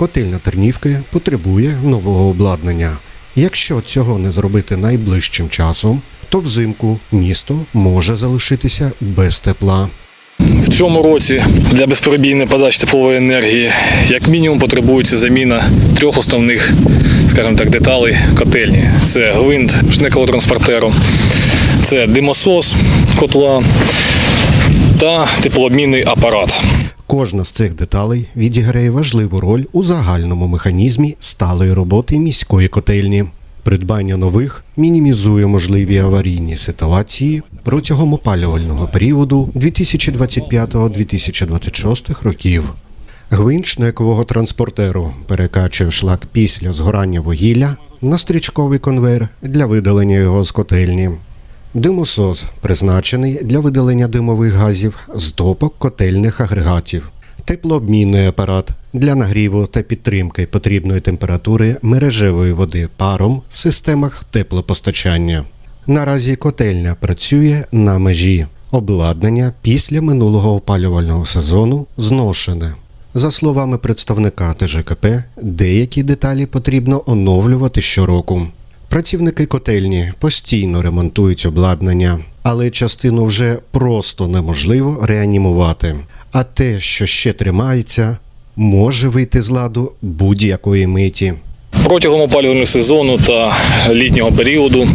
Котельня Тернівки потребує нового обладнання. Якщо цього не зробити найближчим часом, то взимку місто може залишитися без тепла. В цьому році для безперебійної подачі теплової енергії як мінімум потребується заміна трьох основних, скажімо так, деталей котельні. Це гвинт шнеково-транспортеру, це димосос котла та теплообмінний апарат. Кожна з цих деталей відіграє важливу роль у загальному механізмі сталої роботи міської котельні. Придбання нових мінімізує можливі аварійні ситуації протягом опалювального періоду 2025-2026 років. Гвинт шнекового транспортеру перекачує шлак після згорання вугілля на стрічковий конвейер для видалення його з котельні. Димосос призначений для видалення димових газів з топок котельних агрегатів. Теплообмінний апарат для нагріву та підтримки потрібної температури мережевої води паром в системах теплопостачання. Наразі котельня працює на межі. Обладнання після минулого опалювального сезону зношене. За словами представника ТЖКП, деякі деталі потрібно оновлювати щороку. Працівники котельні постійно ремонтують обладнання, але частину вже просто неможливо реанімувати. А те, що ще тримається, може вийти з ладу будь-якої миті. Протягом опалювального сезону та літнього періоду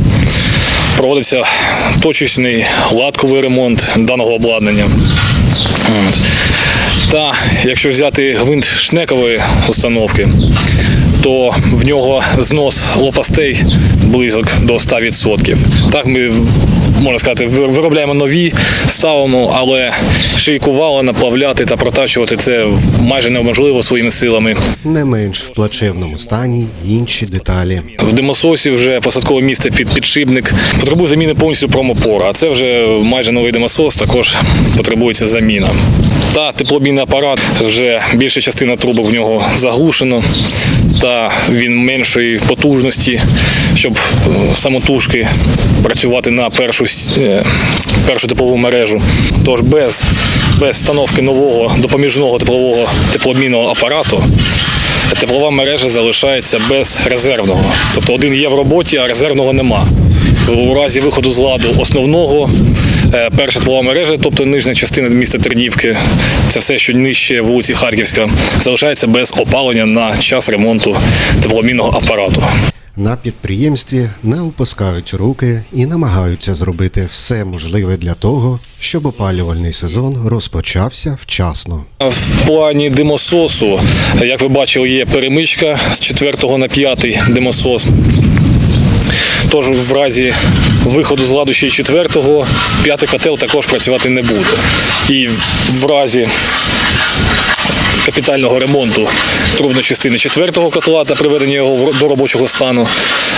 проводиться точечний латковий ремонт даного обладнання. Та якщо взяти гвинт шнекової установки, то в нього знос лопастей близько до 100%. Так ми можна сказати, виробляємо нові, ставимо, але шийку вала наплавляти та протачувати це майже неможливо своїми силами. Не менш в плачевному стані інші деталі. В димососі вже посадкове місце під підшипник. Потребує заміни повністю промопора. А це вже майже новий димосос, також потребується заміна. Та теплообмінний апарат вже більша частина трубок в нього заглушено, та він меншої потужності, щоб самотужки працювати на першу, е, першу теплову мережу. Тож без, без встановки нового допоміжного теплового теплообмінного апарату теплова мережа залишається без резервного. Тобто один є в роботі, а резервного нема. У разі виходу з ладу основного е, перша теплова мережа, тобто нижня частина міста Тернівки, це все, що нижче вулиці Харківська, залишається без опалення на час ремонту теплообмінного апарату. На підприємстві не опускають руки і намагаються зробити все можливе для того, щоб опалювальний сезон розпочався вчасно. В плані димососу, як ви бачили, є перемичка з 4 на 5 димосос. Тож в разі виходу з ладу ще й 4 п'ятий котел також працювати не буде. І в разі капітального ремонту трубної частини 4 котла та приведення його до робочого стану,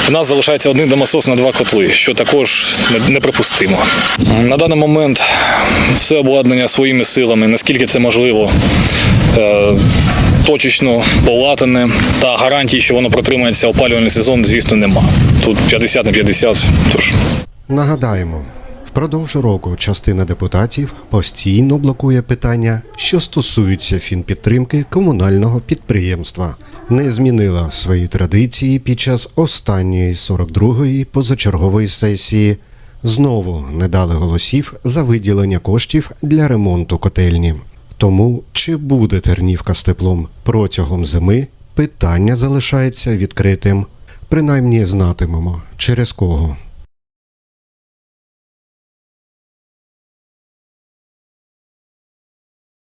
в нас залишається один димосос на два котли, що також неприпустимо. На даний момент все обладнання своїми силами, наскільки це можливо, е, точечно полатане та гарантії, що воно протримається опалювальний сезон, звісно, нема. Тут 50 на 50, тож Нагадаємо, впродовж року частина депутатів постійно блокує питання, що стосуються фінпідтримки комунального підприємства. Не змінила свої традиції під час останньої 42-ї позачергової сесії. Знову не дали голосів за виділення коштів для ремонту котельні. Тому чи буде Тернівка з теплом протягом зими, питання залишається відкритим. Принаймні знатимемо, через кого